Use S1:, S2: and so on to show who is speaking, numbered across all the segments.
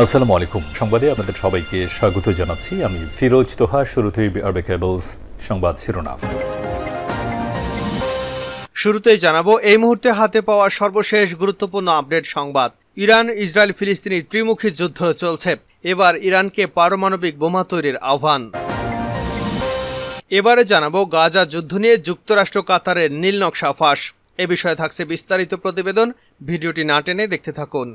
S1: আসসালামু আলাইকুম। সংবাদে আপনাদের সবাইকে স্বাগত জানাচ্ছি। আমি ফিরোজ তোহা, শুরুতেই আরবে কেবলস সংবাদ শিরোনাম।
S2: শুরুতেই জানাব, এই মুহূর্তে হাতে পাওয়া সর্বশেষ গুরুত্বপূর্ণ আপডেট সংবাদ। ইরান, ইসরায়েল, ফিলিস্তিনি ত্রিমুখী যুদ্ধ চলছে। এবার ইরানকে পারমাণবিক বোমা তৈরির আহ্বান। এবারে জানাব, গাজা যুদ্ধ নিয়ে যুক্তরাষ্ট্র কাতারের নীল নকশা ফাঁস। এ বিষয়ে থাকছে বিস্তারিত প্রতিবেদন। ভিডিওটি না টেনে দেখতে থাকুন।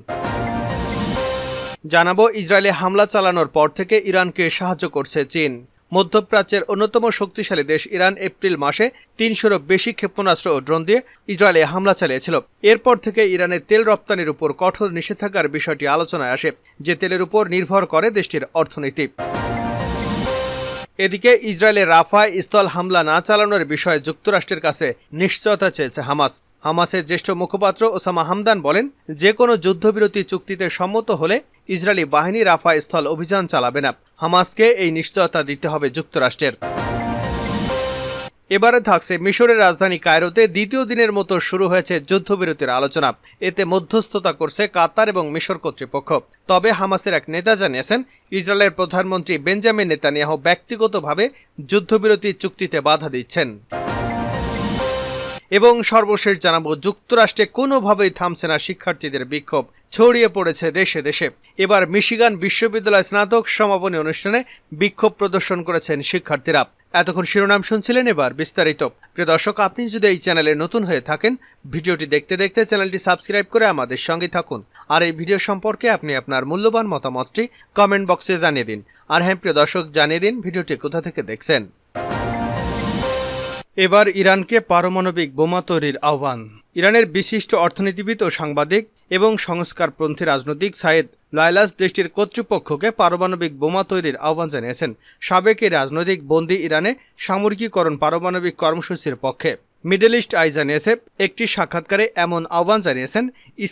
S2: জানাব ইসরায়েলে হামলা চালানোর পর থেকে ইরানকে সাহায্য করছে চীন। মধ্যপ্রাচ্যের অন্যতম শক্তিশালী দেশ ইরান এপ্রিল মাসে তিনশোরও বেশি ক্ষেপণাস্ত্র ও ড্রোন দিয়ে ইসরায়েলে হামলা চালিয়েছিল। এরপর থেকে ইরানের তেল রপ্তানির উপর কঠোর নিষেধাজ্ঞার বিষয়টি আলোচনায় আসে, যে তেলের উপর নির্ভর করে দেশটির অর্থনীতি। এদিকে ইসরায়েলের রাফায় স্থল হামলা না চালানোর বিষয়ে যুক্তরাষ্ট্রের কাছে নিশ্চয়তা চেয়েছে হামাস। হামাসের জ্যেষ্ঠ মুখপাত্র ওসামা হামদান বলেন যে কোনো যুদ্ধবিরতি চুক্তিতে সম্মত হলে ইসরায়েলি বাহিনী রাফা স্থল অভিযান চালাবে না। হামাসকে এই নিশ্চয়তা দিতে হবে যুক্তরাষ্ট্রের। এবারে থাকছে মিশরের রাজধানী কায়রোতে দ্বিতীয় দিনের মতো শুরু হয়েছে যুদ্ধবিরতির আলোচনা। এতে মধ্যস্থতা করছে কাতার এবং মিশর কর্তৃপক্ষ। তবে হামাসের এক নেতা জানিয়েছেন, ইসরায়েলের প্রধানমন্ত্রী বেঞ্জামিন নেতানিয়াহ ব্যক্তিগতভাবে যুদ্ধবিরতি চুক্তিতে বাধা দিচ্ছেন। এবং সর্বশেষ জানাব, যুক্তরাষ্ট্রে কোনোভাবেই থামছে না শিক্ষার্থীদের বিক্ষোভ। ছড়িয়ে পড়েছে দেশে দেশে। এবার মিশিগান বিশ্ববিদ্যালয় স্নাতক সমাপনী অনুষ্ঠানে বিক্ষোভ প্রদর্শন করেছেন শিক্ষার্থীরা। এতক্ষণ শিরোনাম শুনছিলেন এবার বিস্তারিত। প্রিয় দর্শক, আপনি যদি এই চ্যানেলে নতুন হয়ে থাকেন, ভিডিওটি দেখতে দেখতে চ্যানেলটি সাবস্ক্রাইব করে আমাদের সঙ্গে থাকুন। আর এই ভিডিও সম্পর্কে আপনি আপনার মূল্যবান মতামতটি কমেন্ট বক্সে জানিয়ে দিন। আর হ্যাঁ প্রিয় দর্শক, জানিয়ে দিন ভিডিওটি কোথা থেকে দেখছেন। এবার ইরানকে পারমাণবিক বোমা তৈরির আহ্বান। ইরানের বিশিষ্ট অর্থনীতিবিদ ও সাংবাদিক এবং সংস্কারপন্থী রাজনৈতিক সাইদ লাইলাস দেশটির কর্তৃপক্ষকে পারমাণবিক বোমা তৈরির আহ্বান জানিয়েছেন। সাবেক রাজনৈতিক বন্দী ইরানে সামরিকীকরণ পারমাণবিক কর্মসূচির পক্ষে। মিডল ইস্ট আই জানিয়েছে, একটি সাক্ষাৎকারে এমন আহ্বান জানিয়েছেন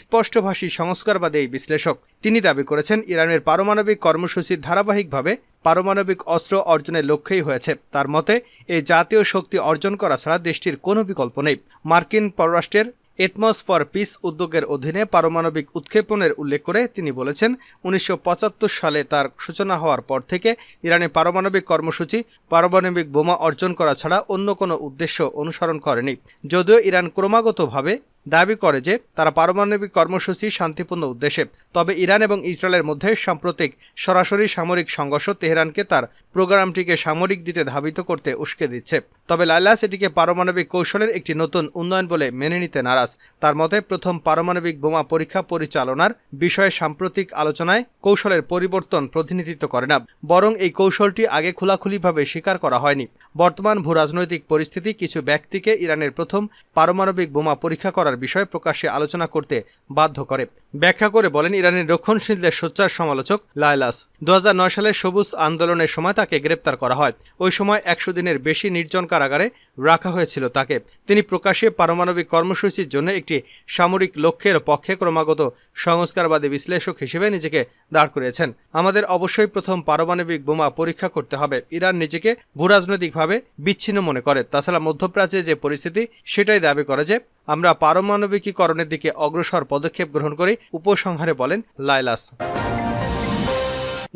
S2: স্পষ্টভাষী সংস্কারবাদী বিশ্লেষক। তিনি দাবি করেছেন, ইরানের পারমাণবিক কর্মসূচি ধারাবাহিকভাবে পারমাণবিক অস্ত্র অর্জনের লক্ষ্যেই হয়েছে। তার মতে এই জাতীয় শক্তি অর্জন করা ছাড়া দেশটির কোনো বিকল্প নেই। মার্কিন পররাষ্ট্রের এটমস ফর পিস উদ্যোগের অধীনে পারমাণবিক উৎক্ষেপণের উল্লেখ করে তিনি বলেছেন, উনিশশো পঁচাত্তর সালে তার সূচনা হওয়ার পর থেকে ইরানে পারমাণবিক কর্মসূচি, পারমাণবিক বোমা অর্জন করা ছাড়া অন্য কোনো উদ্দেশ্য অনুসরণ করেনি। যদিও ইরান ক্রমাগতভাবে দাবি করে যে তারা পারমাণবিক কর্মসূচি শান্তিপূর্ণ উদ্দেশ্যে, তবে ইরান এবং ইসরায়েলের মধ্যে সাম্প্রতিক সরাসরি সামরিক সংঘর্ষ তেহরানকে তার প্রোগ্রামটিকে সামরিক দিতে ধাবিত করতে উস্কে দিচ্ছে। তবে লাইলাস এটিকে পারমাণবিক কৌশলের একটি নতুন উন্নয়ন বলে মেনে নিতে নারাজ। তার মতে, প্রথম পারমাণবিক বোমা পরীক্ষা পরিচালনার বিষয়ে সাম্প্রতিক আলোচনায় কৌশলের পরিবর্তন প্রতিনিধিত্ব করে না, বরং এই কৌশলটি আগে খোলাখুলিভাবে স্বীকার করা হয়নি। বর্তমান ভূরাজনৈতিক পরিস্থিতি, কিছু ব্যক্তিকে ইরানের প্রথম পারমাণবিক বোমা পরীক্ষা করার বিষয়ে প্রকাশ্যে আলোচনা করতে বাধ্য করে। ব্যাখ্যা করে বলেন ইরানের রক্ষণশীলদের সোচ্চার সমালোচক লায়লাস। দু হাজার নয় সালে সবুজ আন্দোলনের সময় তাকে গ্রেপ্তার করা হয়। ওই সময় একশো দিনের বেশি নির্জন কারাগারে রাখা হয়েছিল তাকে। তিনি প্রকাশ্যে পারমাণবিক কর্মসূচির জন্য একটি সামরিক লক্ষ্যের পক্ষে ক্রমাগত সংস্কারবাদী বিশ্লেষক হিসেবে নিজেকে দাঁড় করিয়েছেন। আমাদের অবশ্যই প্রথম পারমাণবিক বোমা পরীক্ষা করতে হবে। ইরান নিজেকে ভূরাজনৈতিকভাবে বিচ্ছিন্ন মনে করে। তাছাড়া মধ্যপ্রাচ্যে যে পরিস্থিতি, সেটাই দাবি করে যে, আমরা পারমাণবিকীকরণের দিকে অগ্রসর পদক্ষেপ গ্রহণ করি উপসংহারে বলেন লাইলাস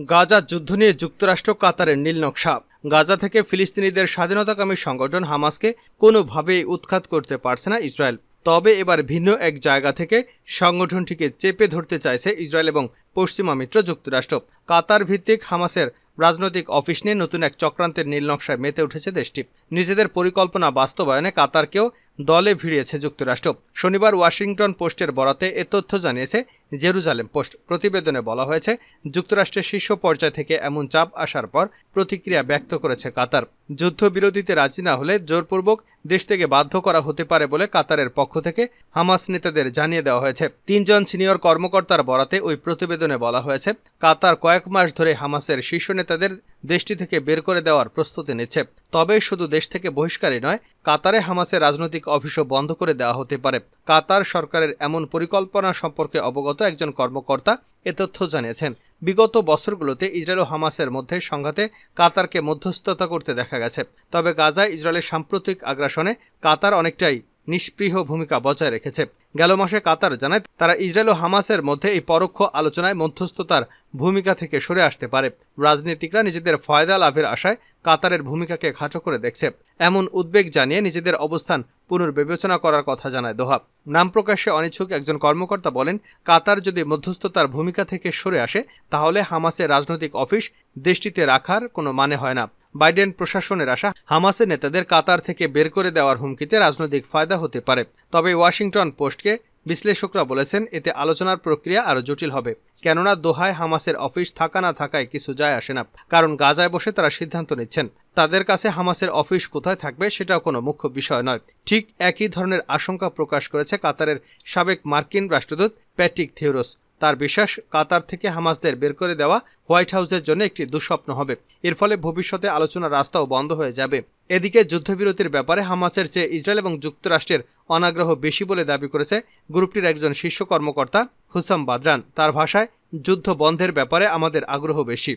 S2: গাজা যুদ্ধ নিয়ে যুক্তরাষ্ট্র কাতারের নীল নকশা। গাজা থেকে ফিলিস্তিনিদের স্বাধীনতাকামী সংগঠন হামাসকে কোনোভাবেই উৎখাত করতে পারছে না ইসরায়েল। তবে এবার ভিন্ন এক জায়গা থেকে সংগঠনটিকে চেপে ধরতে চাইছে ইসরায়েল এবং পশ্চিমা মিত্র যুক্তরাষ্ট্র। কাতার ভিত্তিক হামাসের রাজনৈতিক অফিস নিয়ে নতুন এক চক্রান্তের নীল নকশায় মেতে উঠেছে দেশটি। নিজেদের পরিকল্পনা বাস্তবায়নে কাতারকেও দলে ভিড়িয়েছে যুক্তরাষ্ট্র। শনিবার ওয়াশিংটন পোস্টের বরাতে এ তথ্য জানিয়েছে জেরুজালেম পোস্ট। প্রতিবেদনে বলা হয়েছে, যুক্তরাষ্ট্রের শীর্ষ পর্যায় থেকে এমন চাপ আসার পর প্রতিক্রিয়া ব্যক্ত করেছে কাতার। যুদ্ধবিরতিতে রাজি না হলে জোরপূর্বক দেশ থেকে বাধ্য করা হতে পারে বলে কাতারের পক্ষ থেকে হামাস নেতাদের জানিয়ে দেওয়া হয়েছে। তিনজন সিনিয়র কর্মকর্তার বরাতে ওই প্রতিবেদনে বলা হয়েছে, কাতার কয়েক মাস ধরে হামাসের শীর্ষ নেতাদের দেশটি থেকে বের করে দেওয়ার প্রস্তুতি নিচ্ছে। তবে শুধু দেশ থেকে বহিষ্কারই নয়, কাতারে হামাসের রাজনৈতিক অফিসও বন্ধ করে দেওয়া হতে পারে। কাতার সরকারের এমন পরিকল্পনা সম্পর্কে অবগত একজন কর্মকর্তা এ তথ্য জানিয়েছেন। বিগত বছরগুলোতে ইসরায়েল ও হামাসের মধ্যে সংঘাতে কাতারকে মধ্যস্থতা করতে দেখা গেছে। তবে গাজায় ইসরায়েলের সাম্প্রতিক আগ্রাসনে কাতার অনেকটাই নিষ্পৃহ ভূমিকা বজায় রেখেছে। গেল মাসে কাতার জানায় তারা ইসরায়েল ও হামাসের মধ্যে এই পরোক্ষ আলোচনায় মধ্যস্থতার ভূমিকা থেকে সরে আসতে পারে। রাজনীতিকরা নিজেদের ফয়দা লাভের আশায় কাতারের ভূমিকাকে খাটো করে দেখছে। এমন উদ্বেগ জানিয়ে নিজেদের অবস্থান পুনর্বিবেচনা করার কথা জানায় দোহা। নাম প্রকাশে অনিচ্ছুক একজন কর্মকর্তা বলেন, কাতার যদি মধ্যস্থতার ভূমিকা থেকে সরে আসে, তাহলে হামাসের রাজনৈতিক অফিস দেশটিতে রাখার কোনো মানে হয় না। বাইডেন প্রশাসনের আশা হামাসের নেতাদের কাতার থেকে বের করে দেওয়ার হুমকিতে রাজনৈতিক ফায়দা হতে পারে। তবে ওয়াশিংটন পোস্টকে বিশ্লেষকরা বলেছেন, এতে আলোচনার প্রক্রিয়া আরও জটিল হবে। কেননা দোহায় হামাসের অফিস থাকা না থাকায় কিছু যায় আসে না। কারণ গাজায় বসে তারা সিদ্ধান্ত নিচ্ছেন, তাদের কাছে হামাসের অফিস কোথায় থাকবে সেটাও কোনো মুখ্য বিষয় নয়। ঠিক একই ধরনের আশঙ্কা প্রকাশ করেছে কাতারের সাবেক মার্কিন রাষ্ট্রদূত প্যাট্রিক থিওরোস। তার বিশ্বাস কাতার থেকে হামাসদের বের করে দেওয়া হোয়াইট হাউসের জন্য একটি দুঃস্বপ্ন হবে। এর ফলে ভবিষ্যতে আলোচনার রাস্তাও বন্ধ হয়ে যাবে। এদিকে যুদ্ধবিরতির ব্যাপারে হামাসের চেয়ে ইসরায়েল এবং যুক্তরাষ্ট্রের অনাগ্রহ বেশি বলে দাবি করেছে গ্রুপটির একজন শীর্ষ কর্মকর্তা হুসাম বাদরান। তার ভাষায়, যুদ্ধ বন্ধের ব্যাপারে আমাদের আগ্রহ বেশি।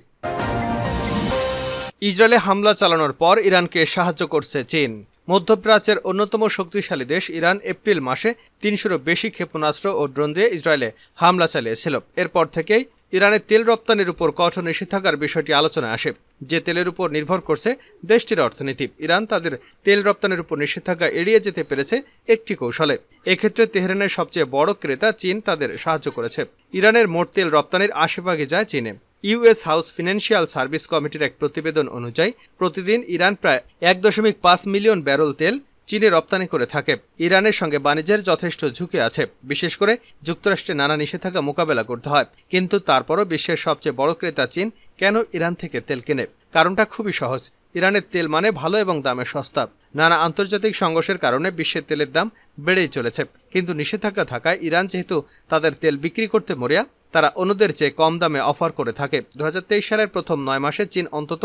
S2: ইসরায়েলে হামলা চালানোর পর ইরানকে সাহায্য করছে চীন। মধ্যপ্রাচ্যের অন্যতম শক্তিশালী দেশ ইরান এপ্রিল মাসে তিনশোরও বেশি ক্ষেপণাস্ত্র ও ড্রোন দিয়ে ইসরায়েলে হামলা চালিয়েছিল। এরপর থেকেই ইরানের তেল রপ্তানির উপর কঠোর নিষেধাজ্ঞার বিষয়টি আলোচনায় আসে, যে তেলের উপর নির্ভর করছে দেশটির অর্থনীতি। ইরান তাদের তেল রপ্তানির উপর নিষেধাজ্ঞা এড়িয়ে যেতে পেরেছে একটি কৌশলে। এক্ষেত্রে তেহরানের সবচেয়ে বড় ক্রেতা চীন তাদের সাহায্য করেছে। ইরানের মোট তেল রপ্তানির আশেপাশে যায় চীনে। ইউএস হাউস ফিনান্সিয়াল সার্ভিস কমিটির এক প্রতিবেদন অনুযায়ী, প্রতিদিন ইরান প্রায় এক দশমিক পাঁচ মিলিয়ন ব্যারল তেল চীনে রপ্তানি করে থাকে। ইরানের সঙ্গে বাণিজ্যের যথেষ্ট ঝুঁকি আছে। বিশেষ করে যুক্তরাষ্ট্রে নানা নিষেধাজ্ঞা মোকাবেলা করতে হয়। কিন্তু তারপরও বিশ্বের সবচেয়ে বড় ক্রেতা চীন কেন ইরান থেকে তেল কেনে? কারণটা খুবই সহজ। ইরানের তেল মানে ভালো এবং দামে সস্তা। নানা আন্তর্জাতিক সংঘর্ষের কারণে বিশ্বের তেলের দাম বেড়েই চলেছে। কিন্তু নিষেধাজ্ঞা থাকায় ইরান যেহেতু তাদের তেল বিক্রি করতে মরিয়া তারা অন্যদের চেয়ে কম দামে অফার করে থাকে। দু হাজার তেইশ সালের প্রথম নয় মাসে চীন অন্তত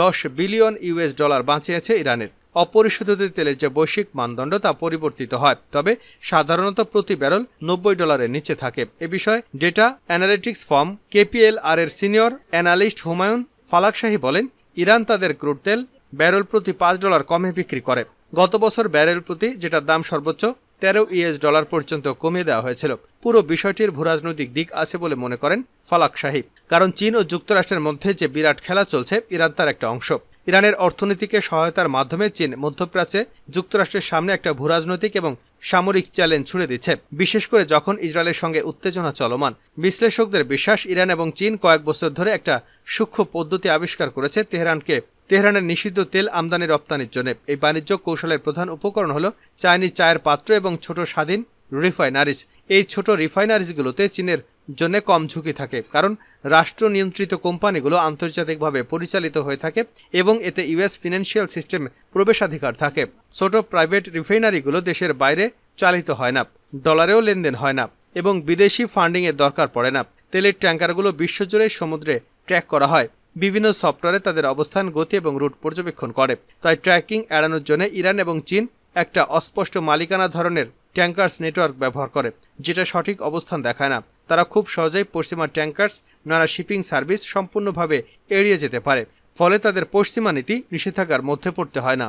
S2: দশ বিলিয়ন ইউএস ডলার বাঁচিয়েছে ইরানের। অপরিশোধিত তেলের যে বৈশ্বিক মানদণ্ড তা পরিবর্তিত হয়, তবে সাধারণত প্রতি ব্যারল নব্বই ডলারের নিচে থাকে। এ বিষয়ে ডেটা অ্যানালিটিক্স ফার্ম কেপিএল আর এর সিনিয়র অ্যানালিস্ট হুমায়ুন ফালাকশাহী বলেন, ইরান তাদের ক্রুড তেল ব্যারেল প্রতি পাঁচ ডলার কমে বিক্রি করে। গত বছর ব্যারেল প্রতি যেটা দাম সর্বোচ্চ তেরো ইউএস ডলার পর্যন্ত কমিয়ে দেওয়া হয়েছিল। পুরো বিষয়টির ভূরাজনৈতিক দিক আছে বলে মনে করেন ফালাক সাহিব। কারণ চীন ও যুক্তরাষ্ট্রের মধ্যে যে বিরাট খেলা চলছে, ইরান তার একটা অংশ। ইরানের অর্থনীতিকে সহায়তার মাধ্যমে চীন মধ্যপ্রাচ্যে যুক্তরাষ্ট্রের সামনে একটা ভূরাজনৈতিক এবং সামরিক চ্যালেঞ্জ ছুড়ে দিচ্ছে। বিশেষ করে যখন ইসরায়েলের সঙ্গে উত্তেজনা চলমান, বিশ্লেষকদের বিশ্বাস ইরান এবং চীন কয়েক বছর ধরে একটা সূক্ষ্ম পদ্ধতি আবিষ্কার করেছে তেহরানকে, তেহরানের নিষিদ্ধ তেল আমদানি রপ্তানির জন্য। এই বাণিজ্য কৌশলের প্রধান উপকরণ হল চাইনিজ চায়ের পাত্র এবং ছোট স্বাধীন রিফাইনারিজ। এই ছোট রিফাইনারিজগুলোতে চীনের জন্য কম ঝুঁকি থাকে। কারণ রাষ্ট্র নিয়ন্ত্রিত কোম্পানিগুলো আন্তর্জাতিকভাবে পরিচালিত হয়ে থাকে এবং এতে ইউএস ফিনান্সিয়াল সিস্টেম প্রবেশাধিকার থাকে। ছোট প্রাইভেট রিফাইনারিগুলো দেশের বাইরে চালিত হয় না, ডলারেও লেনদেন হয় না এবং বিদেশি ফান্ডিংয়ের দরকার পড়ে না। তেলের ট্যাঙ্কারগুলো বিশ্বজুড়ে সমুদ্রে ট্র্যাক করা হয়। বিভিন্ন সফটওয়্যারে তাদের অবস্থান, গতি এবং রুট পর্যবেক্ষণ করে। তাই ট্র্যাকিং এড়ানোর জন্য ইরান এবং চীন একটা অস্পষ্ট মালিকানা ধরনের ট্যাঙ্কার্স নেটওয়ার্ক ব্যবহার করে, যেটা সঠিক অবস্থান দেখায় না। তারা খুব সহজেই পশ্চিমা ট্যাঙ্কার্স, নানা শিপিং সার্ভিস সম্পূর্ণভাবে এড়িয়ে যেতে পারে। ফলে তাদের পশ্চিমা নীতি নিষেধাজ্ঞার মধ্যে পড়তে হয় না।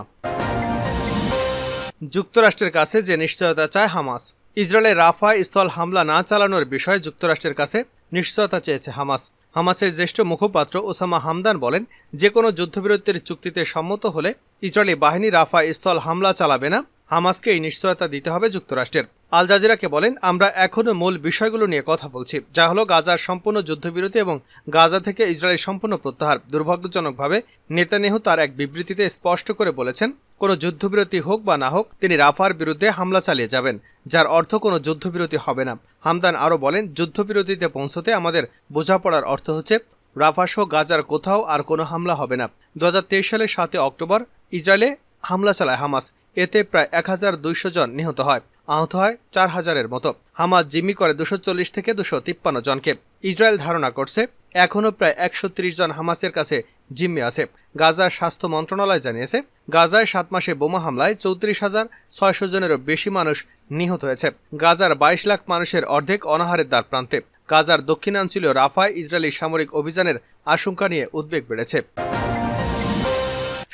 S2: যুক্তরাষ্ট্রের কাছে যে নিশ্চয়তা চায় হামাস। ইসরায়েলের রাফা স্থল হামলা না চালানোর বিষয়ে যুক্তরাষ্ট্রের কাছে নিশ্চয়তা চেয়েছে হামাস। হামাসের জ্যেষ্ঠ মুখপাত্র ওসামা হামদান বলেন, যে কোনো যুদ্ধবিরতির চুক্তিতে সম্মত হলে ইসরায়েলি বাহিনী রাফা স্থল হামলা চালাবে না। হামাসকে এই নিশ্চয়তা দিতে হবে যুক্তরাষ্ট্রের। আল জাজিরাকে বলেন, আমরা এখনও মূল বিষয়গুলো নিয়ে কথা বলছি, যা হলো গাজার সম্পূর্ণ যুদ্ধবিরতি এবং গাজা থেকে ইসরায়েলের সম্পূর্ণ প্রত্যাহার। দুর্ভাগ্যজনকভাবে নেতানেহু তার এক বিবৃতিতে স্পষ্ট করে বলেছেন, কোনো যুদ্ধবিরতি হোক বা না হোক, তিনি রাফার বিরুদ্ধে হামলা চালিয়ে যাবেন, যার অর্থ কোনো যুদ্ধবিরতি হবে না। হামদান আরও বলেন, যুদ্ধবিরতিতে পৌঁছতে আমাদের বোঝাপড়ার অর্থ হচ্ছে রাফাসহ গাজার কোথাও আর কোনো হামলা হবে না। দু হাজার তেইশ সালের সাতই অক্টোবর ইসরায়েলে হামলা চালায় হামাস। এতে প্রায় এক হাজার দুইশো জন নিহত হয়। আহত হয় চার হাজারের মতো। হামাজ জিম্মি করে দুশো চল্লিশ থেকে দুশো তিপ্পান্ন জনকে। ইসরায়েল ধারণা করছে, এখনও প্রায় একশো ত্রিশ জন হামাসের কাছে জিম্মি আছে। গাজার স্বাস্থ্য মন্ত্রণালয় জানিয়েছে, গাজায় সাত মাসে বোমা হামলায় চৌত্রিশ হাজার ছয়শো জনেরও বেশি মানুষ নিহত হয়েছে। গাজার বাইশ লাখ মানুষের অর্ধেক অনাহারের দ্বার প্রান্তে। গাজার দক্ষিণাঞ্চলীয় রাফায় ইসরায়েলি সামরিক অভিযানের আশঙ্কা নিয়ে উদ্বেগ বেড়েছে।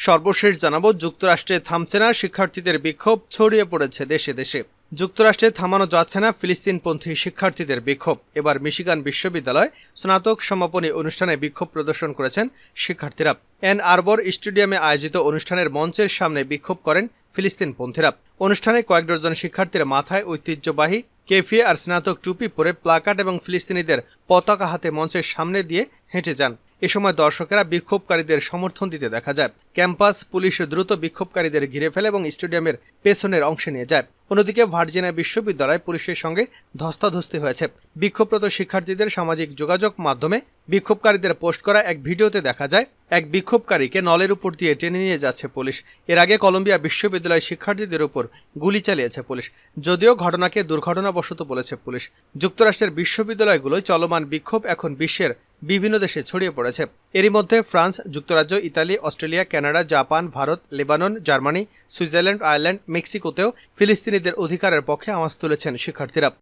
S2: সর্বশেষ জানাব, যুক্তরাষ্ট্রে থামছে না, শিক্ষার্থীদের বিক্ষোভ ছড়িয়ে পড়েছে দেশে দেশে। যুক্তরাষ্ট্রে থামানো যাচ্ছে না ফিলিস্তিনপন্থী শিক্ষার্থীদের বিক্ষোভ। এবার মিশিগান বিশ্ববিদ্যালয় স্নাতক সমাপনী অনুষ্ঠানে বিক্ষোভ প্রদর্শন করেছেন শিক্ষার্থীরা। এন আরবর স্টেডিয়ামে আয়োজিত অনুষ্ঠানের মঞ্চের সামনে বিক্ষোভ করেন ফিলিস্তিনপন্থীরা। অনুষ্ঠানে কয়েক ডজন শিক্ষার্থীর মাথায় ঐতিহ্যবাহী কেফিয়ে আর স্নাতক টুপি পরে প্লাকার্ড এবং ফিলিস্তিনিদের পতাকা হাতে মঞ্চের সামনে দিয়ে হেঁটে যান। এ সময় দর্শকেরা বিক্ষোভকারীদের সমর্থন দিতে দেখা যায়। ক্যাম্পাস পুলিশ দ্রুত বিক্ষোভকারীদের ঘিরে ফেলে এবং স্টেডিয়ামের পেছনের অংশে নিয়ে যায়। অন্যদিকে ভার্জিনিয়া বিশ্ববিদ্যালয় পুলিশের সঙ্গে ধস্তাধস্তি হয়েছে। বিক্ষোভরত শিক্ষার্থীদের সামাজিক যোগাযোগ মাধ্যমে বিক্ষোভকারীদের পোস্ট করা এক ভিডিওতে দেখা যায়, এক বিক্ষোভকারীকে নলের উপর দিয়ে টেনে নিয়ে যাচ্ছে পুলিশ। এর আগে কলম্বিয়া বিশ্ববিদ্যালয় শিক্ষার্থীদের উপর গুলি চালিয়েছে পুলিশ, যদিও ঘটনাকে দুর্ঘটনাবশত বলেছে পুলিশ। যুক্তরাষ্ট্রের বিশ্ববিদ্যালয়গুলোয় চলমান বিক্ষোভ এখন বিশ্বের বিভিন্ন দেশে ছড়িয়ে পড়েছে। এরই মধ্যে ফ্রান্স, যুক্তরাজ্য, Italy, Australia, Canada, Japan, Bharat, Lebanon, Germany, Switzerland, Ireland, মেক্সিকোতেও ফিলিস্তিনিদের অধিকারের পক্ষে আওয়াজ তুলেছেন শিক্ষার্থীরা।